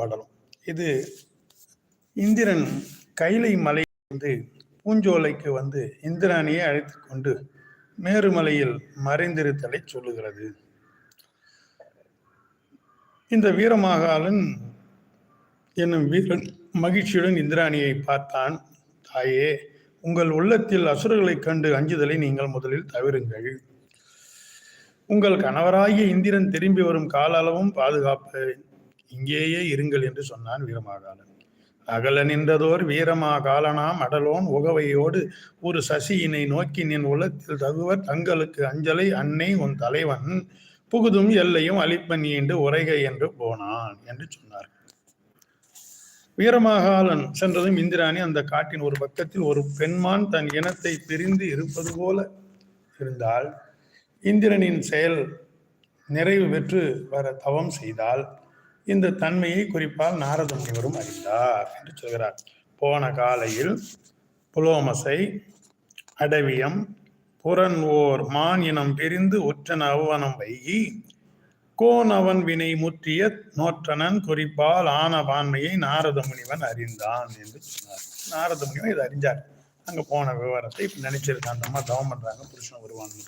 பாடலும். இது இந்திரன் கைலை மலை வந்து பூஞ்சோலைக்கு வந்து இந்திராணியை அழைத்து கொண்டு மேருமலையில் மறைந்திருத்தலை சொல்லுகிறது. இந்த வீரமாகாலன் என்னும் வீரன் மகிழ்ச்சியுடன் இந்திராணியை பார்த்தான். தாயே உங்கள் உள்ளத்தில் அசுரர்களைக் கண்டு அஞ்சுதலை நீங்கள் முதலில் தவிருங்கள். உங்கள் கணவராகிய இந்திரன் திரும்பி வரும் கால அளவும் பாதுகாப்பேன். இங்கேயே இருங்கள் என்று சொன்னான் வீரமாகாலன் அகல நின்றதோர் வீரமாகாலனாம் அடலோன் உகவையோடு ஒரு சசியினை நோக்கி நின் உள்ளத்தில் தகுவர் தங்களுக்கு அஞ்சலை அன்னை உன் தலைவன். புகுதும் எல்லையும் அழிப்பன் என்று உரைக என்று போனான் என்று சொன்னார். வீரமாகாலன் சென்றதும் இந்திராணி அந்த காட்டின் ஒரு பக்கத்தில் ஒரு பெண்மான் தன் இனத்தை பிரிந்து இருப்பது போல இருந்தால் இந்திரனின் செயல் நிறைவு பெற்று வர தவம் செய்தால் இந்த தன்மையை குறிப்பால் நாரத முனிவரும் அறிந்தார் என்று சொல்கிறார். போன காலையில் புலோமசை அடவியம் புறன் ஓர் மான் இனம் பிரிந்து உற்றன அவ்வனம் வைகி கோணவன் வினை முற்றிய நோற்றனன் குறிப்பால் ஆன பான்மையை நாரத முனிவன் அறிந்தான் என்று சொன்னார். நாரத முனிவன் இதை அறிஞ்சார். அங்கே போன விவரத்தை இப்போ நினைச்சிருக்கான். அந்த அம்மா தவம் பண்ணுறாங்க புருஷன் வருவான்னு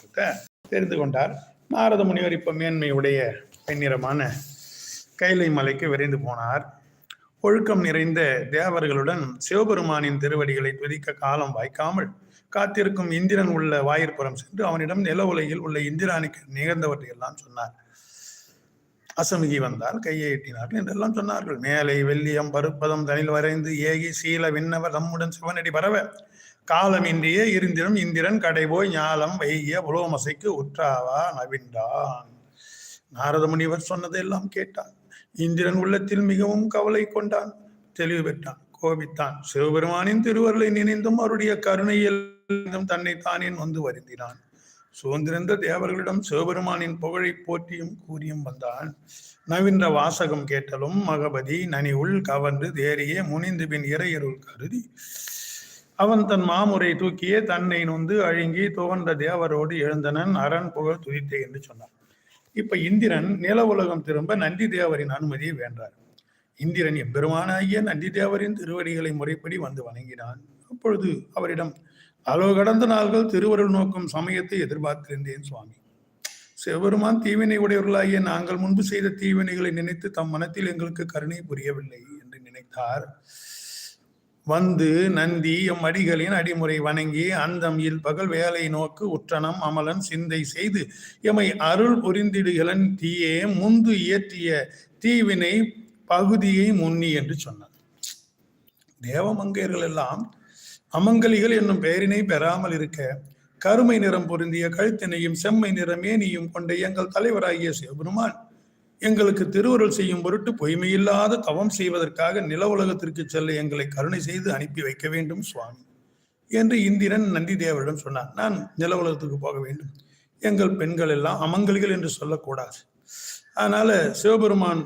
தெரிந்து கொண்டார். நாரத முனிவர் இப்போ மேன்மையுடைய பெண்ணிறமான கைலை மலைக்கு விரைந்து போனார். ஒழுக்கம் நிறைந்த தேவர்களுடன் சிவபெருமானின் திருவடிகளை துதிக்க காலம் வாய்க்காமல் காத்திருக்கும் இந்திரன் உள்ள வாயிற்புறம் சென்று அவனிடம் நில உலகில் உள்ள இந்திராணிக்கு நிகழ்ந்தவற்றை எல்லாம் சொன்னார். அசமிகி வந்தால் கையை எட்டினார்கள் என்றெல்லாம் சொன்னார்கள். மேலை வெள்ளியம் பருப்பதம் தனில் வரைந்து ஏகி சீல விண்ணவர் தம்முடன் சிவனடி பரவ. காலமின்றியே இருந்திரும் இந்திரன் கடைபோய் ஞாலம் வைகிய புலோமசைக்கு உற்றாவா நவின்றான். நாரத முனிவர் சொன்னதெல்லாம் கேட்டான். இந்திரன் உள்ளத்தில் மிகவும் கவலை கொண்டான் தெளிவு பெற்றான் கோபித்தான். சிவபெருமானின் திருவருளை நினைந்தும் அவருடைய கருணையில் தன்னை தானே வந்து வருந்தினான். சுதந்திரந்த தேவர்களிடம் சிவபெருமானின் புகழை போற்றியும் கூறியும் வந்தான். நவீன்ற வாசகம் கேட்டலும் மகபதி நனி உள் கவர்ந்து தேறியே முனிந்து பின் இறையருள் கருதி அவன் தன் மாமுறை தூக்கியே தன்னை நொந்து அழுங்கி துவண்ட தேவரோடு எழுந்தனன் அரண் புகழ் துதித்தே என்று சொன்னான். இப்ப இந்திரன் நில உலகம் திரும்ப நந்தி தேவரின் அனுமதியை வேண்டார். இந்திரன் எம்பெருமானாகிய நந்தி தேவரின் திருவடிகளை முறைப்படி வந்து வணங்கினான். அப்பொழுது அவரிடம் அளவு கடந்த நாள்கள் திருவருள் நோக்கும் சமயத்தை எதிர்பார்த்திருந்தேன் சுவாமி. சிவபெருமான் தீவினை உடையவர்களாகிய நாங்கள் முன்பு செய்த தீவினைகளை நினைத்து தம் மனத்தில் எங்களுக்கு கருணை புரியவில்லை என்று நினைத்தார். வந்து நந்தி எம் அடிகளின் அடிமுறை வணங்கி அந்தம் இல் பகல் வேலை நோக்கு உற்றனம் அமலன் சிந்தை செய்து எமை அருள் புரிந்திடுகளன் தீயே முந்து இயற்றிய தீவினை பகுதியை முன்னி என்று சொன்னார். தேவமங்கையர்கள் எல்லாம் அமங்கலிகள் என்னும் பெயரினை பெறாமல் இருக்க கருமை நிறம் பொருந்திய கழுத்தினையும் செம்மை நிற மேனியும் கொண்ட எங்கள் தலைவராகிய சிவபெருமான் எங்களுக்கு திருவருள் செய்யும் பொருட்டு பொய்மையில்லாத தவம் செய்வதற்காக நில உலகத்திற்கு செல்ல எங்களை கருணை செய்து அனுப்பி வைக்க வேண்டும் சுவாமி. என்று இந்திரன் நந்தி தேவரிடம் சொன்னார் நான் நில உலகத்துக்கு போக வேண்டும். எங்கள் பெண்கள் எல்லாம் அமங்கலிகள் என்று சொல்லக்கூடாது. அதனால சிவபெருமான்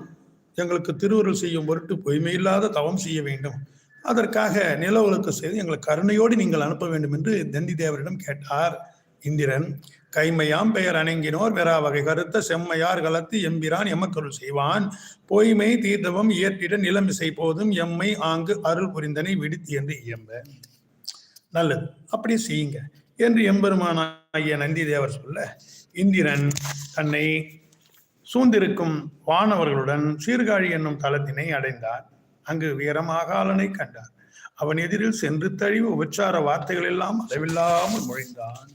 எங்களுக்கு திருவுருள் செய்யும் பொருட்டு பொய்மையில்லாத தவம் செய்ய வேண்டும். அதற்காக நில உலக செய்து எங்களை கருணையோடு நீங்கள் அனுப்ப வேண்டும் என்று நந்தி தேவரிடம் கேட்டார் இந்திரன். கைமையாம் பெயர் அணங்கினோர் வெறா வகை. கருத்த செம்மையார் கலத்து எம்பிரான் எமக்கருள் செய்வான். பொய்மை தீர்த்தவம் இயற்றிட நிலமிசை போதும் எம்மை ஆங்கு அருள் புரிந்தனை விடுத்தி என்று இயம்ப. நல்லது. அப்படி செய்யுங்க. என்று எம்பெருமானாகிய நந்தி தேவர் சொல்ல இந்திரன் தன்னை சூழ்ந்திருக்கும் வானவர்களுடன் சீர்காழி என்னும் தளத்தினை அடைந்தார். அங்கு வீரமாகாலனை கண்டார். அவன் எதிரில் சென்று தழிவு உபச்சார வார்த்தைகள் எல்லாம் அளவில்லாமல் மொழிந்தான்.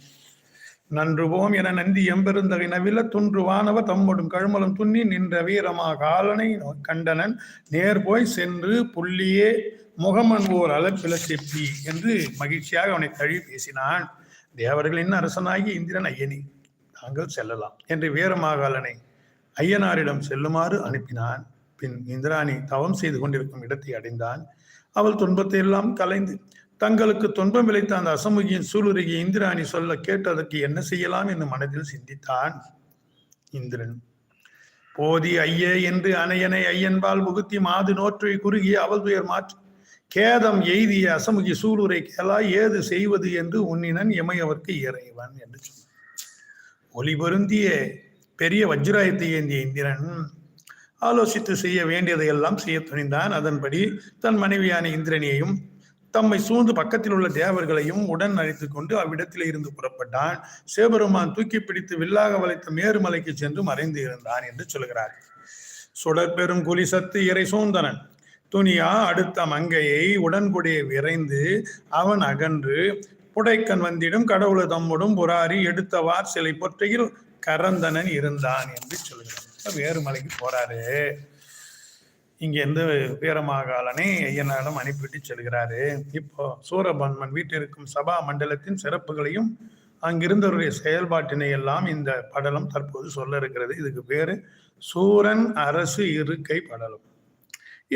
நன்றுவோம் என நந்தி எம்பெருந்தகை நவில துன்றுவானவ தம்மடும் கழுமலம் துண்ணி நின்ற வீரமா காலனை கண்டனன். நேர் போய் சென்று புள்ளியே முகமன் ஓர் அலப்பில செப்பி என்று மகிழ்ச்சியாக அவனை தழுவி பேசினான். தேவர்களின் அரசனாகி இந்திரன் ஐயனி நாங்கள் செல்லலாம் என்று வீரமாகாலனை ஐயனாரிடம் செல்லுமாறு அனுப்பினான். பின் இந்திராணி தவம் செய்து கொண்டிருக்கும் இடத்தை அடைந்தான். அவள் துன்பத்தை எல்லாம் கலைந்து தங்களுக்கு துன்பம் விளைத்த அந்த அசமுகியின் சூளுரையை இந்திராணி சொல்ல கேட்டதற்கு என்ன செய்யலாம் என்று மனதில் சிந்தித்தான். இந்திரன் போதி ஐயே என்று அணையனை ஐயன்பால் புகுத்தி மாது நோற்றை குறுகிய அவள் துயர் மாற்றி கேதம் எய்திய அசமுகி சூளுரை கேளா ஏது செய்வது என்று உன்னினன் எமையவர்க்கு இறைவன் என்று சொன்னான். ஒளி பொருந்திய பெரிய வஜ்ராயத்தை ஏந்திய இந்திரன் ஆலோசித்து செய்ய வேண்டியதையெல்லாம் செய்ய துணிந்தான். அதன்படி தன் மனைவியான இந்திரனியையும் தம்மை சூழ்ந்து பக்கத்தில் உள்ள தேவர்களையும் உடன் அழைத்து கொண்டு அவ்விடத்தில் இருந்து புறப்பட்டான். சிவபெருமான் தூக்கி பிடித்து வில்லாக வளைத்த மேருமலைக்கு சென்று மறைந்து இருந்தான் என்று சொல்கிறார். சுடற்பெரும் குலிசத்து இறை சூந்தனன் துணியா அடுத்த மங்கையை உடன்குடிய விரைந்து அவன் அகன்று புடைக்கன் வந்திடும் கடவுள தம்முடும் புராரி எடுத்தவார் சிலை பொற்றையில் கரந்தனன் இருந்தான் என்று சொல்கிறான். வேறு வேறுமலைக்கு போறாரு. இங்கே இருந்து வீரமாகாலனை ஐயனாரிடம் அனுப்பிவிட்டு செல்கிறாரு. இப்போ சூரபன்மன் வீட்டில் இருக்கும் சபா மண்டலத்தின் சிறப்புகளையும் அங்கிருந்தவருடைய செயல்பாட்டினை எல்லாம் இந்த படலம் தற்போது சொல்ல இருக்கிறது. இதுக்கு பேரு சூரன் அரசு இருக்கை படலம்.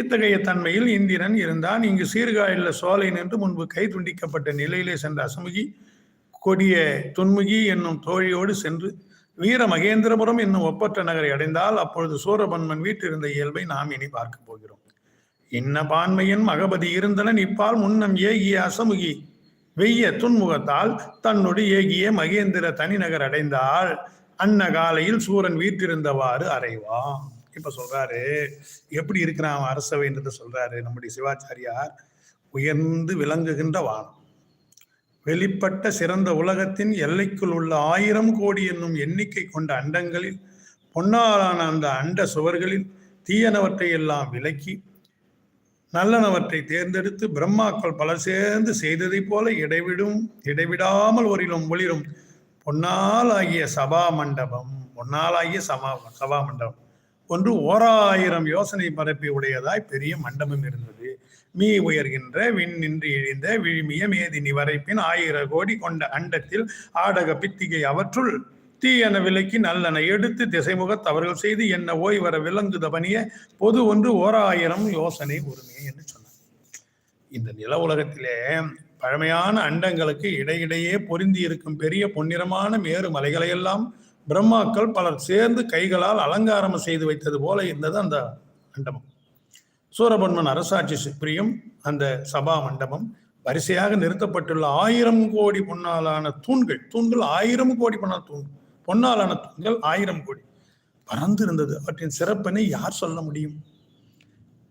இத்தகைய தன்மையில் இந்திரன் இருந்தான். இங்கு சீர்காழில சோலை நின்று முன்பு கை துண்டிக்கப்பட்ட நிலையிலே சென்ற அசமுகி கொடிய துன்முகி என்னும் தோழியோடு சென்று வீர மகேந்திரபுரம் என்னும் ஒப்பற்ற நகரை அடைந்தால் அப்பொழுது சூரபன்மன் வீட்டிருந்த இயல்பை நாம் இனி பார்க்க போகிறோம். இன்ன பான்மையின் மகபதி இருந்தனன் இப்பால் முன்னம் ஏகிய அசமுகி. வெய்ய துன்முகத்தால் தன்னோடு ஏகிய மகேந்திர தனிநகர் அடைந்தால் அன்ன காலையில் சூரன் வீட்டிருந்தவாறு அறைவான். இப்ப சொல்றாரு எப்படி இருக்கிறான் அவன் அரசவைன்றத சொல்றாரு நம்முடைய சிவாச்சாரியார். உயர்ந்து விளங்குகின்ற வானம். வெளிப்பட்ட சிறந்த உலகத்தின் எல்லைக்குள் உள்ள ஆயிரம் கோடி என்னும் எண்ணிக்கை கொண்ட அண்டங்களில் பொன்னாலான அந்த அண்ட சுவர்களில் தீயனவற்றை எல்லாம் விலக்கி நல்லனவற்றை தேர்ந்தெடுத்து பிரம்மாக்கள் பல சேர்ந்து செய்ததைப் போல இடைவிடும் இடைவிடாமல் ஒரிலும் ஒளிரும் பொன்னால் ஆகிய சபா மண்டபம் பொன்னால் ஆகிய சபா மண்டபம். ஒன்று ஓராயிரம் யோசனை பரப்பி உடையதாய் பெரிய மண்டபம் இருந்தது. மீ உயர்கின்ற விண் நின்று இழிந்த விழுமிய மேதினி வரைப்பின் ஆயிர கோடி கொண்ட அண்டத்தில் ஆடக பித்திகை அவற்றுள் தீயன விலக்கி நல்லன எடுத்து திசைமுகத் அவர்கள் செய்து என்ன ஓய் வர விளங்குத பணிய பொது ஒன்று ஓராயிரம் யோசனை உரிமை என்று சொன்னார். இந்த நில உலகத்திலே பழமையான அண்டங்களுக்கு இடையிடையே பொருந்தி இருக்கும் பெரிய பொன்னிறமான மேறு மலைகளையெல்லாம் பிரம்மாக்கள் பலர் சேர்ந்து கைகளால் அலங்காரம் செய்து வைத்தது போல இருந்தது அந்த அண்டமம். சூரபன்மன் அரசாட்சி சுப்ரியம் அந்த சபா மண்டபம் வரிசையாக நிறுத்தப்பட்டுள்ள ஆயிரம் கோடி பொன்னாலான தூண்கள் தூண்கள் ஆயிரம் கோடி பொன்னால் தூண் பொன்னாலான தூண்கள் ஆயிரம் கோடி பறந்து இருந்தது அவற்றின் சிறப்பினை யார் சொல்ல முடியும்?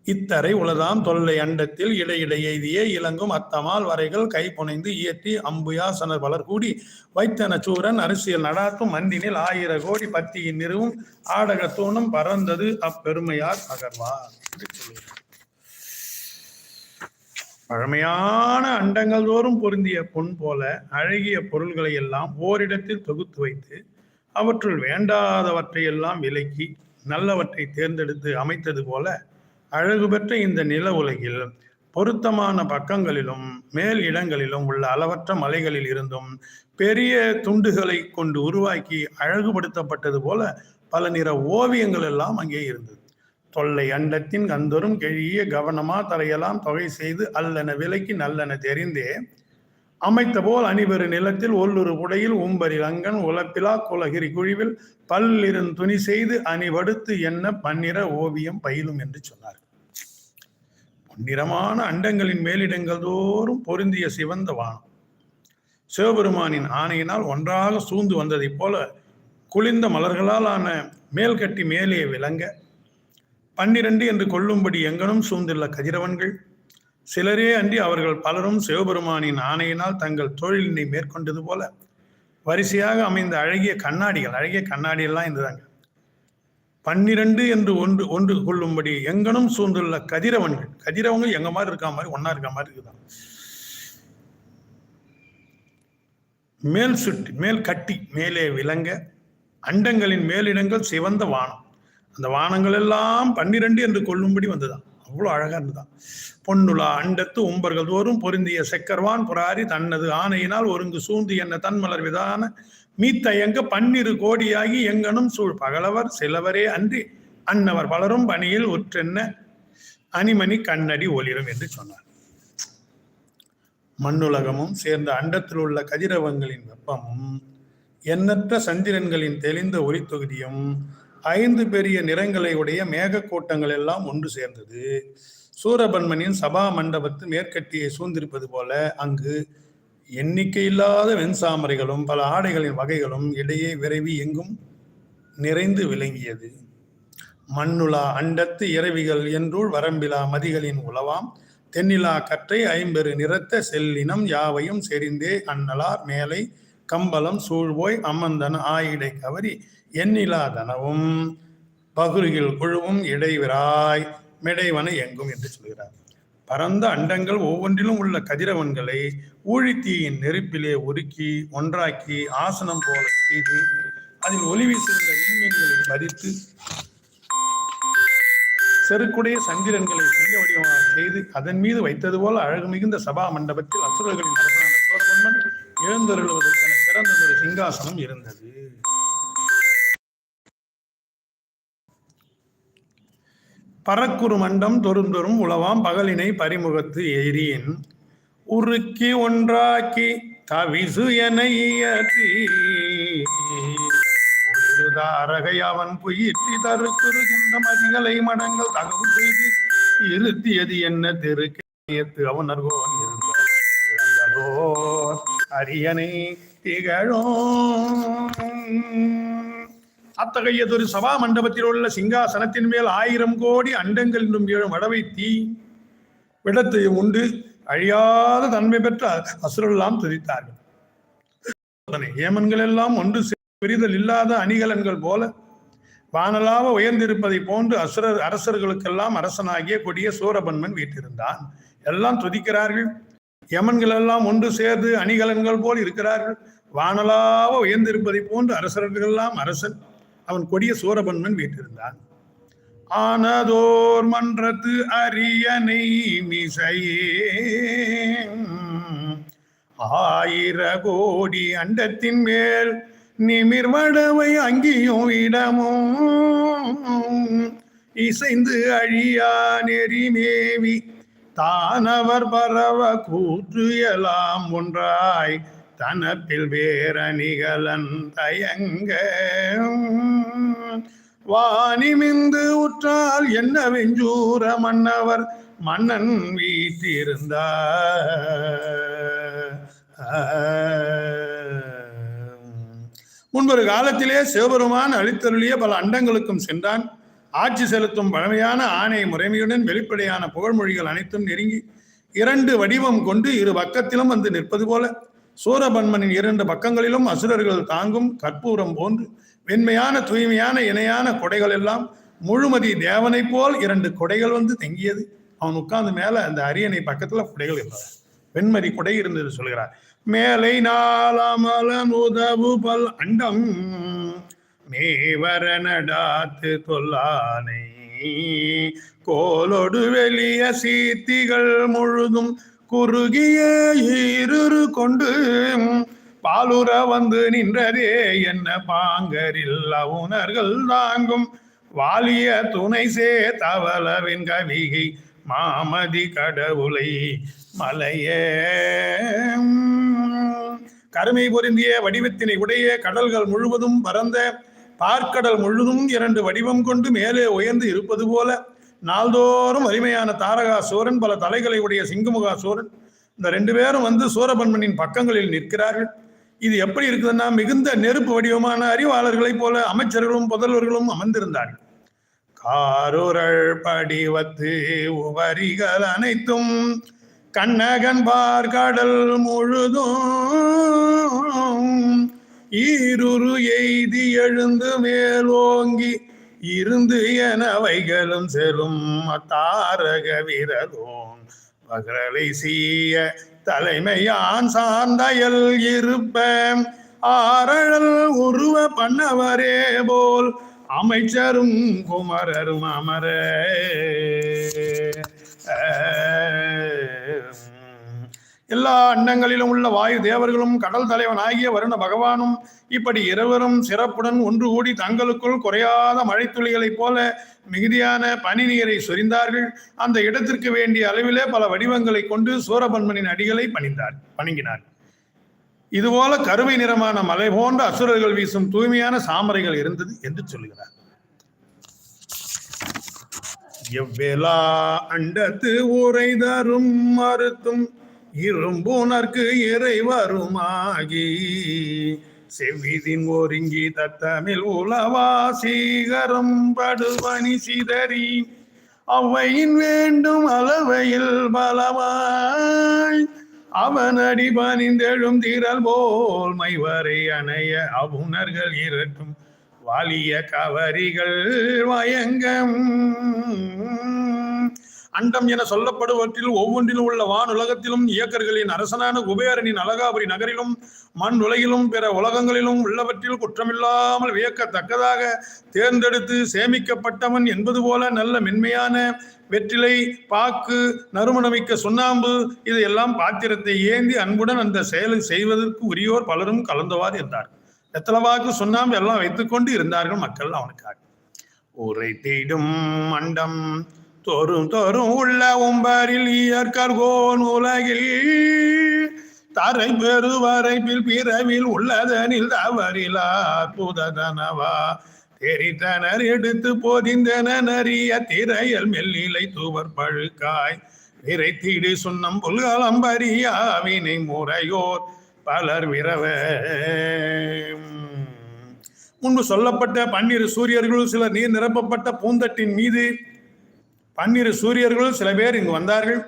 இத்தரை உலதாம் தொல்லை அண்டத்தில் இடையிடை எய்திய இளங்கும் அத்தமால் வரைகள் கை புனைந்து இயற்றி அம்புயாசனர் வளர் கூடி வைத்தன சூரன் அரசியல் நடாத்தும் மந்தினில் ஆயிர கோடி பத்தியின் நிறுவும் ஆடக தூணம் பறந்தது அப்பெருமையார் அகர்வார். பழமையான அண்டங்கள் தோறும் பொருந்திய பொன் போல அழகிய பொருள்களை எல்லாம் ஓரிடத்தில் தொகுத்து வைத்து அவற்றுள் வேண்டாதவற்றை எல்லாம் விலக்கி நல்லவற்றை தேர்ந்தெடுத்து அமைத்தது போல அழகு பெற்ற இந்த நில உலகில் பொருத்தமான பக்கங்களிலும் மேல் இடங்களிலும் உள்ள அளவற்ற மலைகளில் இருந்தும் பெரிய துண்டுகளை கொண்டு உருவாக்கி அழகுபடுத்தப்பட்டது போல பல நிற ஓவியங்கள் எல்லாம் அங்கே இருந்தது. தொல்லை அண்டத்தின் கந்தரும் கெழிய கவனமா தரையெல்லாம் தொகை செய்து அல்லன விலைக்கு நல்லன தெரிந்தே அமைத்த போல் அணிபெரு நிலத்தில் ஒல்லுரு புடையில் உம்பரில் அங்கன் உலப்பிலா குலகிரி குழிவில் பல்லிருந் துணி செய்து அணிவடுத்து என்ன பன்னிற ஓவியம் பயிலும் என்று சொன்னார் பொன்னிறமான அண்டங்களின் மேலிடங்கள் தோறும் பொருந்திய சிவந்த வானம். சிவபெருமானின் ஆணையினால் ஒன்றாக சூழ்ந்து வந்ததைப் போல குளிர்ந்த மலர்களால் ஆன மேல்கட்டி மேலே விளங்க பன்னிரண்டு என்று கொள்ளும்படி எங்கனும் சூழ்ந்துள்ள கதிரவன்கள். சிலரே அன்றி அவர்கள் பலரும் சிவபெருமானின் ஆணையினால் தங்கள் தொழிலினை மேற்கொண்டது போல வரிசையாக அமைந்த அழகிய கண்ணாடிகள் அழகிய கண்ணாடியெல்லாம் இருந்ததாங்க. பன்னிரண்டு என்று ஒன்று ஒன்று கொள்ளும்படி எங்கனும் சூழ்ந்துள்ள கதிரவன்கள் கதிரவங்கள் எங்க மாதிரி இருக்கா மாதிரி ஒன்னா இருக்க மாதிரி இருக்குதான் மேல் சுட்டி மேல் கட்டி மேலே விளங்க அண்டங்களின் மேலிடங்கள் சிவந்த வானம். அந்த வானங்கள் எல்லாம் பன்னிரண்டு என்று கொள்ளும்படி வந்ததான் அவ்வளோ அழகா இருந்ததாம் பொன்னுலா அண்டத்து உம்பர்கள் தோறும் பொருந்திய செக்கர்வான் புராரி தன்னது ஆணையினால் ஒருங்கு சூழ்ந்து என்ன தன்மலர் விதான மீத்தயங்க பன்னிரு கோடியாகி எங்கனும் சூழ். பகலவர் சிலவரே அன்றி அன்னவர் பலரும் பணியில் ஒற்றென்ன அணிமணி கண்ணடி ஒளிரும் என்று சொன்னார். மண்ணுலகமும் சேர்ந்த அண்டத்தில் உள்ள கதிரவங்களின் வெப்பமும் எண்ணற்ற சந்திரன்களின் தெளிந்த ஒளி தொகுதியும் ஐந்து பெரிய நிறங்களை உடைய மேகக்கூட்டங்கள் எல்லாம் ஒன்று சேர்ந்தது. சூரபன்மனின் சபா மண்டபத்து மேற்கட்டியை சூழ்ந்திருப்பது போல அங்கு எண்ணிக்கையில்லாத வெண்சாமரைகளும் பல ஆடைகளின் வகைகளும் இடையே விரைவி எங்கும் நிறைந்து விளங்கியது. மண்ணுலா அண்டத்து இரவிகள் என்றுள் வரம்பிலா மதிகளின் உளவாம். தென்னிலா கற்றை ஐம்பெரு நிறத்த செல்லினம் யாவையும் செறிந்தே அன்னலார் மேலை கம்பளம் சூழ்வோய் அம்மந்தன ஆயிடை கவரி எண்ணிலா தனவும். பகுருகில் குழுவும் இடைவிராய். மிடைவன எங்கும் என்று சொல்கிறார். பரந்த அண்டங்கள் ஒவ்வொன்றிலும் உள்ள கதிரவன்களை ஊழித்தீயின் நெருப்பிலே உருக்கி ஒன்றாக்கி ஆசனம் போல செய்து அதில் ஒளி வீசுகின்ற விண்மீன்களை பதித்து செருக்குடைய சந்திரன்களை சிங்க வடிவமாக செய்து அதன் மீது வைத்தது போல அழகு மிகுந்த சபா மண்டபத்தில் அசுரர்களின் அரசனான சோரபன்மன் எழுந்தருள்வதற்கான சிறந்ததொரு சிங்காசனம் இருந்தது. பறக்குறு மண்டம் தொருந்தொரும் உளவாம் பகலினை பரிமுகத்து எரியின் உருக்கி ஒன்றாக்கி தவிசு என அவன் புயிற்றி தருக்குறுகின்ற மதிகளை மடங்கள் தகவு செய்து. இருத்தியது என்ன திருக்கேத்து அவனர்கோன் இருந்தார் அரியணை திகழும். அத்தகையதொரு சபா மண்டபத்தில் உள்ள சிங்காசனத்தின் மேல் ஆயிரம் கோடி அண்டங்கள் என்றும் ஏழும் வடவை தீ விடத்தையும் உண்டு. அழியாத தன்மை பெற்ற அசுரெல்லாம் துதித்தார்கள். ஏமன்கள் எல்லாம் ஒன்று பெரிதல் பிரிதல் இல்லாத அணிகலன்கள் போல வானலாக உயர்ந்திருப்பதை போன்று அசுரர் அரசர்களுக்கெல்லாம் அரசனாகிய கொடிய சூரபன்மன் வீட்டிருந்தான் எல்லாம் துதிக்கிறார்கள். யமன்கள் எல்லாம் ஒன்று சேர்ந்து அணிகலன்கள் போல் இருக்கிறார்கள். வானலாக உயர்ந்திருப்பதை போன்று அரசர்களெல்லாம் அரசன் அவன் கொடிய சூரபன்மன் வீட்டிருந்தான் ஆனதோர் மன்றத்து அரியணை மிசையே ஆயிர கோடி அண்டத்தின் மேல் நிமிர்வடவை அங்கியும் இடமும். இசைந்து அழியா நெறிமேவி தானவர் பரவ கூற்று எல்லாம் ஒன்றாய். தனப்பில் வேரணிகலன் தயங்க. வாணிமிந்து உற்றால் என்ன வெஞ்சூர மன்னவர்? மன்னன் வீட்டிருந்தார். முன்பொரு காலத்திலே சிவபெருமான் அளித்தருளிய பல அண்டங்களுக்கும் சென்றான். ஆட்சி செலுத்தும் பழமையான ஆணை முறைமையுடன் வெளிப்படையான புகழ்மொழிகள் அனைத்தும் நெருங்கி இரண்டு வடிவம் கொண்டு இரு பக்கத்திலும் வந்து நிற்பது போல. சூரபன்மனின் இரண்டு பக்கங்களிலும் அசுரர்கள் தாங்கும் கற்பூரம் போன்று வெண்மையான தூய்மையான இணையான கொடைகள் எல்லாம் முழுமதி தேவனை போல் இரண்டு கொடைகள் வந்து தங்கியது. அவன் உட்கார்ந்து மேல அந்த அரியணை பக்கத்துல கொடைகள் இருந்தது. வெண்மதி கொடை இருந்தது சொல்கிறார். மேலை நாளமலன் உதவு பல் அண்டம் மேவர நடாத்து தொல்லானை கோலொடு வெளிய சீத்திகள் முழுதும் குறுகிய ஈருரு கொண்டு பாலுற வந்து நின்றதே என்ன பாங்கரில் அவுணர்கள் தாங்கும். வாலிய துணை சே தவளவின் கவிகை மாமதி கடவுளை மலையே. கருமை பொருந்திய வடிவத்தினை உடைய கடல்கள் முழுவதும் பரந்த பார்க்கடல் முழுதும் இரண்டு வடிவம் கொண்டு மேலே உயர்ந்து இருப்பது போல நாள்தோறும் வலிமையான தாரகா சூரன் பல தலைகளை உடைய சிங்கமுகா சூரன். இந்த ரெண்டு பேரும் வந்து சூரபன்மனின் பக்கங்களில் நிற்கிறார்கள். இது எப்படி இருக்குதுன்னா மிகுந்த நெருப்பு வடிவமான அறிவாளர்களைப் போல அமைச்சர்களும் புதல்வர்களும் அமர்ந்திருந்தார்கள். காருரள் படிவத்து உவரிகள் அனைத்தும் கண்ணகன் பார்கடல் முழுதும். ஈருரு எய்தி எழுந்து மேலோங்கி இருந்து என வைகளும் செலும் தாரக விரலும் மகளை சீய தலைமையான் சார்ந்தயல் இருப்ப. ஆரழல் உருவ பண்ணவரே போல் அமைச்சரும் குமரரும் அமர. எல்லா அண்டங்களிலும் உள்ள வாயு தேவர்களும் கடல் தலைவன் ஆகிய வருண பகவானும் இப்படி இருவரும் சிறப்புடன் ஒன்று கூடி தங்களுக்குள் குறையாத மழைத்துளிகளைப் போல மிகுதியான பனி நீரை சொரிந்தார்கள். அந்த இடத்திற்கு வேண்டிய அளவிலே பல வடிவங்களை கொண்டு சூரபன்மனின் அடிகளை பணிந்தார் பணிங்கினார் இதுபோல கருமை நிறமான மலை போன்ற அசுரர்கள் வீசும் தூய்மையான சாமரைகள் இருந்தது என்று சொல்லுகிறார். எவ்வேலா அண்டத்து உரை தரும் மறுத்தும் இரும்புணர்க்கு இறை வருமாகி செவ்விதின் ஒருங்கி தத்தமிழ் உலவா சீகரம் படுபணி சிதறி அவையின் வேண்டும் அளவையில் பலவாய் அவனடி பணிந்தெழும் திரல் போல் மைவரை அணைய அவுணர்கள் இருக்கும் வாலிய கவரிகள் வயங்கம். அண்டம் என சொல்லப்படுவற்றில் ஒவ்வொன்றிலும் உள்ள வானுலகத்திலும் இயக்கர்களின் அரசனான குபேரனின் அழகாபுரி நகரிலும் மண் உலகிலும் பிற உலகங்களிலும் உள்ளவற்றில் குற்றமில்லாமல் வியக்கத்தக்கதாக தேர்ந்தெடுத்து சேமிக்கப்பட்டவன் என்பது போல நல்ல மென்மையான வெற்றிலை பாக்கு நறுமணமிக்க சுண்ணாம்பு இதையெல்லாம் பாத்திரத்தை ஏந்தி அன்புடன் அந்த செயலை செய்வதற்கு உரியோர் பலரும் கலந்தவாறு இருந்தார். வெத்தலவாக்கு சுண்ணாம்பு எல்லாம் வைத்துக்கொண்டு இருந்தார்கள் மக்கள் அவனுக்காக. உரை தேடும் மண்டம் தோறும் தோறும் உள்ள உம்பரில் இயற்கர்கோன் உலகில் தரை பெரு வரைப்பில் பிறவில் உள்ளதனில் தவறிலா புததனவா? தெரித்தனர் எடுத்து போதிந்தனர் திரையல் மெல்லிலை தூவர் பழுக்காய். விரைத்திடு சுண்ணம் புல்கலம் பரியாவினை முறையோர் பலர் விரவ முன்பு சொல்லப்பட்ட பன்னிரு சூரியர்கள் சிலர் நீர் நிரப்பப்பட்ட பூந்தட்டின் மீது பன்னிரு சூரியர்கள் சில பேர் இங்கு வந்தார்கள்.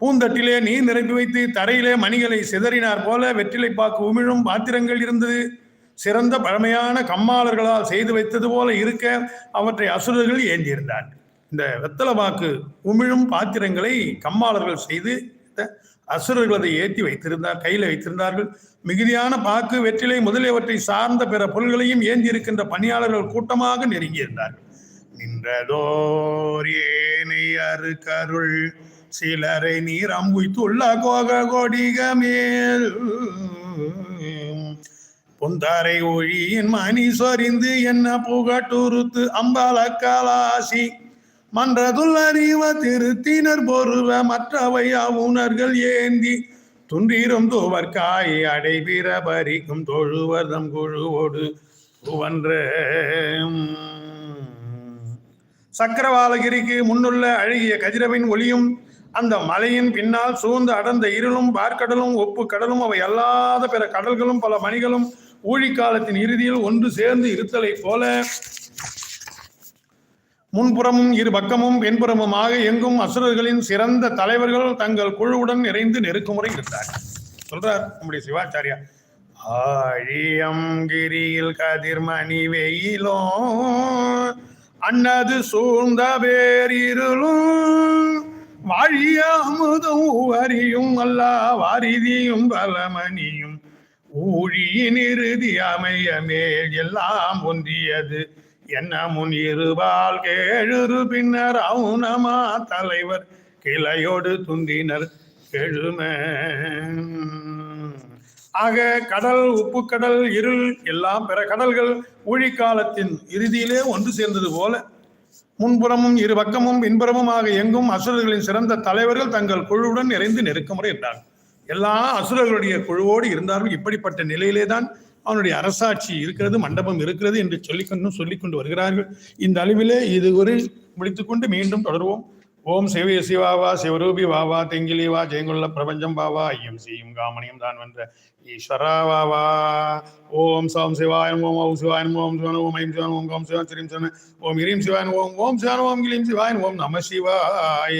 பூந்தட்டிலே நீர் நிரப்பி வைத்து தரையிலே மணிகளை சிதறினார் போல வெற்றிலை பாக்கு உமிழும் பாத்திரங்கள் இருந்தது. சிறந்த பழமையான கம்மாளர்களால் செய்து வைத்தது போல இருக்க அவற்றை அசுரர்கள் ஏந்தியிருந்தார் இந்த வெத்தலை பாக்கு உமிழும் பாத்திரங்களை கம்மாளர்கள் செய்து அசுரர்கள் அதை ஏற்றி வைத்திருந்தார் கையில் வைத்திருந்தார்கள். மிகுதியான பாக்கு வெற்றிலை முதலியவற்றை சார்ந்த பிற பொருள்களையும் ஏந்தி இருக்கின்ற பணியாளர்கள் கூட்டமாக நெருங்கியிருந்தார்கள். நின்றதோர் அரு கருள். சிலரை நீர் அம்புய்த்துள்ள கோக கொடிக மேல் பொந்தாரை ஒழியின் மணி சொரிந்து என்ன புகட்டுருத்து அம்பலக்கலாசி. கலாசி மன்றதுள் அறிவ திருத்தினர் பொருவ மற்றவை அவுணர்கள் ஏந்தி. துன்றீரும் தூவர்காய் அடைபிற பறிக்கும் தொழுவதம் குழுவோடு துவன்ற சக்கரவாலகிரிக்கு முன்னுள்ள அழகிய கதிரவின் ஒளியும் அந்த மலையின் பின்னால் சூழ்ந்து அடர்ந்த இருளும் பார்க்கடலும் ஒப்பு கடலும் அவை அல்லாத பிற கடல்களும் பல மணிகளும் ஊழிக்காலத்தின் இறுதியில் ஒன்று சேர்ந்து இருத்தலை போல. முன்புறமும் இரு பக்கமும் பின்புறமுமாக எங்கும் அசுரர்களின் சிறந்த தலைவர்கள் தங்கள் குழுவுடன் நிறைந்து நெருக்குமுறை இருந்தார் சொல்றார் நம்முடைய சிவாச்சாரியா. ஆழியங்கிரியில் கதிர்மணி வெயிலோ அன்னது சூழ்ந்த பேரிருளும் வாழிய அமுதும் வரியும் அல்லா வாரிதியும் பலமணியும். ஊழியின் இறுதி அமைய மேல் எல்லாம் ஒன்றியது. என்ன முன் இருபால் கேழுரு பின்னர் அவுனமா தலைவர் கிளையோடு துந்தினர் எழும. ஆக கடல் உப்பு கடல் இருள் எல்லாம் பிற கடல்கள் ஊழிக்காலத்தின் இறுதியிலே ஒன்று சேர்ந்தது போல. முன்புறமும் இரு பக்கமும் பின்புறமுமாக எங்கும் அசுரர்களின் சிறந்த தலைவர்கள் தங்கள் குழுவுடன் நிறைந்து நெருக்கமுறை இருந்தார்கள் எல்லா அசுரர்களுடைய குழுவோடு இருந்தார்கள். இப்படிப்பட்ட நிலையிலே தான் அவனுடைய அரசாட்சி இருக்கிறது மண்டபம் இருக்கிறது என்று சொல்லிக்கொண்டும் சொல்லிக்கொண்டு வருகிறார்கள். இந்த அளவிலே இது ஒரு முடித்துக்கொண்டு மீண்டும் தொடர்வோம். ஓம் சிவ சிவாவா சிவரூபி வாவா தெங்கிலி வா ஜெயங்குள்ள பிரபஞ்சம் வாவா ஐயம் சீயும் காமணியம் தான் வென்ற ஈஸ்வரா வாவா. ஓம் சோம் சிவாயம் ஓம் ஓம் சிவாயன் ஓம் சிவன் ஓம் ஐம் சிவன் ஓம் கோம் சிவன் சிரிம் சிவன் ஓம் இரீம் சிவாயன் ஓம் ஓம் சிவன் ஓம் கிளீம் சிவாயன் ஓம் நம சிவாய.